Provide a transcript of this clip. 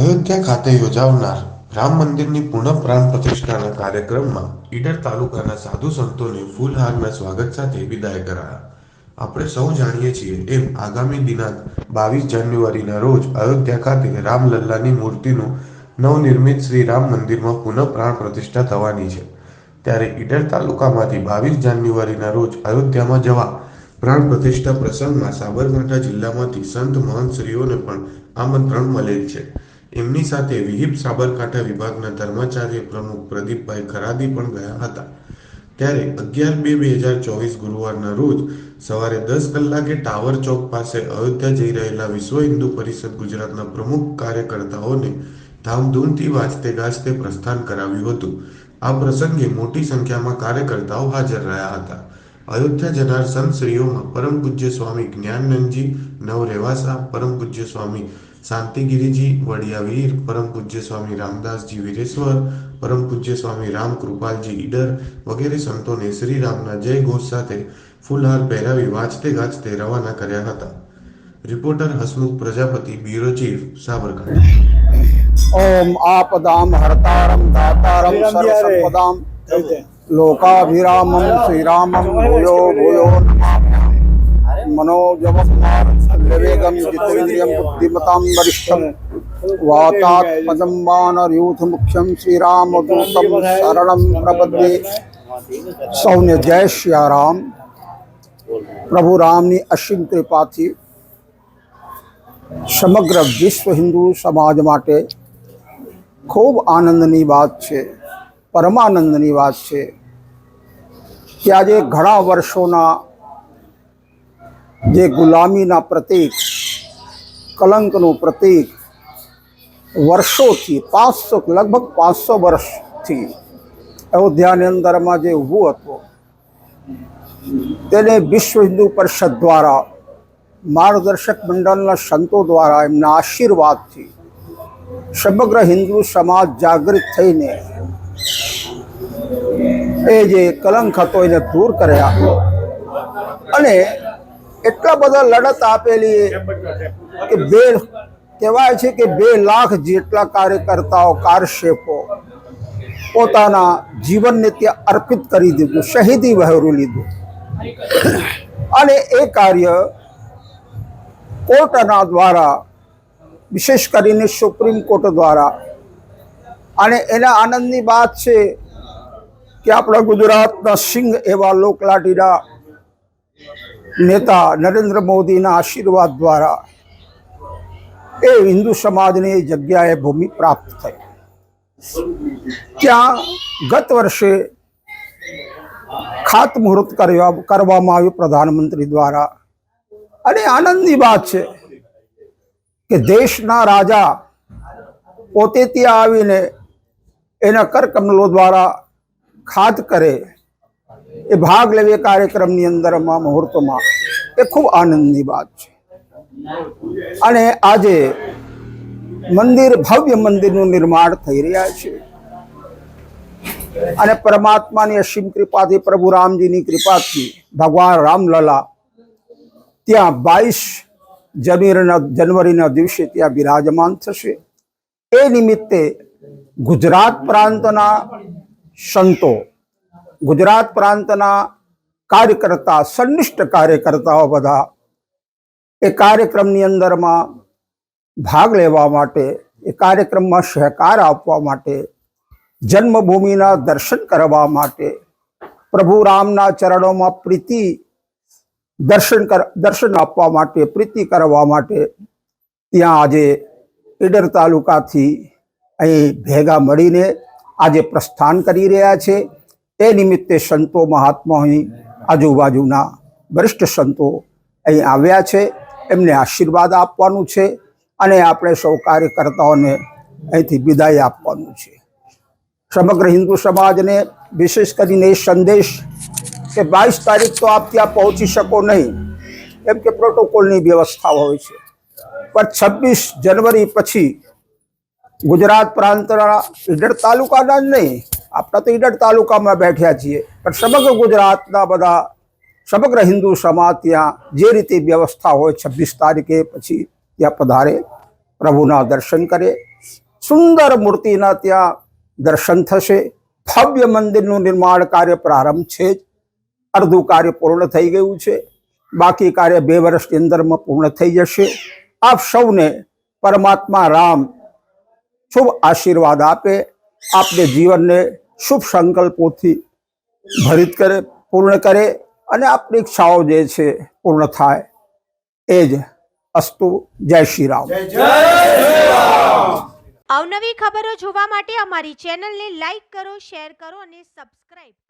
અયોધ્યા ખાતે યોજાનાર રામ મંદિરની પુનઃ પ્રાણ પ્રતિષ્ઠાના કાર્યક્રમમાં ઈડર તાલુકાના સાધુ સંતોને ફૂલહારના સ્વાગત સાથે વિદાય કરાયા. આપણે સૌ જાણીએ છીએ એમ આગામી દિનાંક બાવીસ જાન્યુઆરીના રોજ અયોધ્યા ખાતે રામલલ્લાની મૂર્તિનું નવનિર્મિત શ્રી રામ મંદિરમાં પુનઃ પ્રાણ પ્રતિષ્ઠા થવાની છે. ત્યારે ઈડર તાલુકામાંથી બાવીસ જાન્યુઆરીના રોજ અયોધ્યામાં જવા પ્રાણ પ્રતિષ્ઠા પ્રસંગમાં સાબરકાંઠા જિલ્લામાંથી સંત મહંતશ્રીઓને પણ આમંત્રણ મળેલ છે. એમની સાથે વિહિપ સાબરકાંઠા વિભાગના ધર્માચાર્ય પ્રમુખ પ્રદીપભાઈ ખરાદી પણ ગયા હતા. ત્યારે અગિયાર બે બે હજાર ચોવીસ ગુરુવારના રોજ સવારે દસ કલાકે ટાવર ચોક પાસે અયોધ્યા જઈ રહેલા વિશ્વ હિન્દુ પરિષદ ગુજરાતના પ્રમુખ કાર્યકર્તાઓને ધામધૂમથી વાજતે ગાજતે પ્રસ્થાન કરાવ્યું હતું. આ પ્રસંગે મોટી સંખ્યામાં કાર્યકર્તાઓ હાજર રહ્યા હતા. અયોધ્યા જનાર સંતશ્રીઓમાં પરમ પૂજ્ય સ્વામી જ્ઞાનનંદજી નવરેવાસા પરમ પૂજ્ય સ્વામી શાંતિગીરીજી વડિયાવીર પરમ પૂજ્ય સ્વામી રામદાસજી વીરેશ્વર પરમ પૂજ્ય સ્વામી રામ કૃપાલજી ઈડર વગેરે સંતોને શ્રી રામના જય ઘોષ સાથે ફૂલહાર પહેરાવી વાંચતે ગાજતે રવાના કર્યા હતા. Reporter Hasmukh Prajapati bureau chief Sabarkantha. ઓમ આપદામ હરતારમ દાતારમ સર્વસંપદામ. લોકાભિરામમ શ્રીરામમ ભૂયો ભૂયો. વિવેગમ જીતેન્દ્રિયમ બુદ્ધિમતામ વરિષ્ઠમ વાતાત્મજમ વાનરયુથ મુખ્યમ શ્રીરામદૂતમ શરણમ પ્રપદ્યે સૌને જય શ્યારામ પ્રભુ રામની અસીમ કૃપાથી સમગ્ર વિશ્વ હિન્દુ સમાજ માટે ખૂબ આનંદની વાત છે પરમાનંદની વાત છે કે આજે ઘણા વર્ષોના જે ગુલામીના પ્રતીક, કલંકનું પ્રતીક, વર્ષોથી પાંચસો લગભગ પાંચસો વર્ષથી અયોધ્યાની અંદરમાં જે ઊભું હતું, તેને વિશ્વ હિન્દુ પરિષદ દ્વારા, માર્ગદર્શક મંડળના સંતો દ્વારા એમના આશીર્વાદથી સમગ્ર હિન્દુ સમાજ જાગૃત થઈને એ જે કલંક હતો એને દૂર કર્યા. અને એટલા બધા લડત આપેલી કે બે કહેવાય છે કે બે લાખ જેટલા કાર્યકર્તાઓ કારશેપો પોતાના જીવનને ત્યાં અર્પિત કરી દીધું, શહીદી વહેરું લીધું. અને એ કાર્ય કોર્ટના દ્વારા, વિશેષ કરીને સુપ્રીમ કોર્ટ દ્વારા. અને એના આનંદની વાત છે કે આપણા ગુજરાતના સિંહ એવા લોકલાટીના નેતા નરેન્દ્ર મોદીના આશીર્વાદ દ્વારા એ હિન્દુ સમાજની જગ્યાએ ભૂમિ પ્રાપ્ત થઈ. ત્યાં ગત વર્ષે ખાતમુહૂર્ત કરવા કરવામાં આવ્યું પ્રધાનમંત્રી દ્વારા. અને આનંદની વાત છે કે દેશના રાજા પોતે ત્યાં આવીને એના કરકમલો દ્વારા ખાત કરે એ ભાગ લેવે કાર્યક્રમની અંદરમાં, મુહૂર્તમાં. એ ખૂબ આનંદની વાત છે. અને આજે મંદિર, ભવ્ય મંદિરનું નિર્માણ થઈ રહ્યા છે. અને પરમાત્માની અસીમ કૃપાથી પ્રભુ રામજીની કૃપાથી, ભગવાન રામલલા ત્યાં બાવીસ જનવરીના જનવરીના દિવસે ત્યાં બિરાજમાન થશે. એ નિમિત્તે ગુજરાત પ્રાંતના સંતો ગુજરાત પ્રાંતના કાર્યકર્તા, સંનિષ્ઠ કાર્યકર્તાઓ બધા એ કાર્યક્રમની અંદરમાં ભાગ લેવા માટે, એ કાર્યક્રમમાં સહકાર આપવા માટે, જન્મભૂમિના દર્શન કરવા માટે, પ્રભુ રામના ચરણોમાં પ્રીતિ દર્શન કર, દર્શન આપવા માટે, પ્રીતિ કરવા માટે ત્યાં આજે ઈડર તાલુકાથી અહીં ભેગા મળીને આજે પ્રસ્થાન કરી રહ્યા છે. એ નિમિત્તે સંતો મહાત્મા અહીં આજુબાજુના વરિષ્ઠ સંતો અહીં આવ્યા છે. એમને આશીર્વાદ આપવાનું છે અને આપણે સૌ કાર્યકર્તાઓને અહીંથી વિદાય આપવાનું છે. સમગ્ર હિન્દુ સમાજને વિશેષ કરીને એ સંદેશ કે બાવીસ તારીખ તો આપ ત્યાં પહોંચી શકો નહીં. કેમ કે પ્રોટોકોલની વ્યવસ્થા હોય છે. પણ છવ્વીસ જનવરી પછી ગુજરાત પ્રાંતના ઈડર તાલુકાના જ નહીં આપણે તો ઈડર તાલુકામાં બેઠ્યા છીએ, પણ સમગ્ર ગુજરાતના બધા, સમગ્ર હિન્દુ સમાજ ત્યાં જે રીતે વ્યવસ્થા હોય છવ્વીસ તારીખે પછી ત્યાં પધારે, પ્રભુના દર્શન કરે, સુંદર મૂર્તિના ત્યાં દર્શન થશે, ભવ્ય મંદિરનું નિર્માણ કાર્ય પ્રારંભ છે જ અડધું કાર્ય પૂર્ણ થઈ ગયું છે, બાકી કાર્ય બે વર્ષની અંદરમાં પૂર્ણ થઈ જશે. આપ સૌને પરમાત્મા રામ શુભ આશીર્વાદ આપે આપને જીવનને શુભ સંકલ્પોથી ભરિત કરે પૂર્ણ કરે અને આપની ઈચ્છાઓ જે છે પૂર્ણ થાય. એ જ અસ્તુ. જય શ્રી રામ. અવનવી ખબરો જોવા માટે અમારી ચેનલને લાઈક કરો શેર કરો અને સબસ્ક્રાઇબ કરો.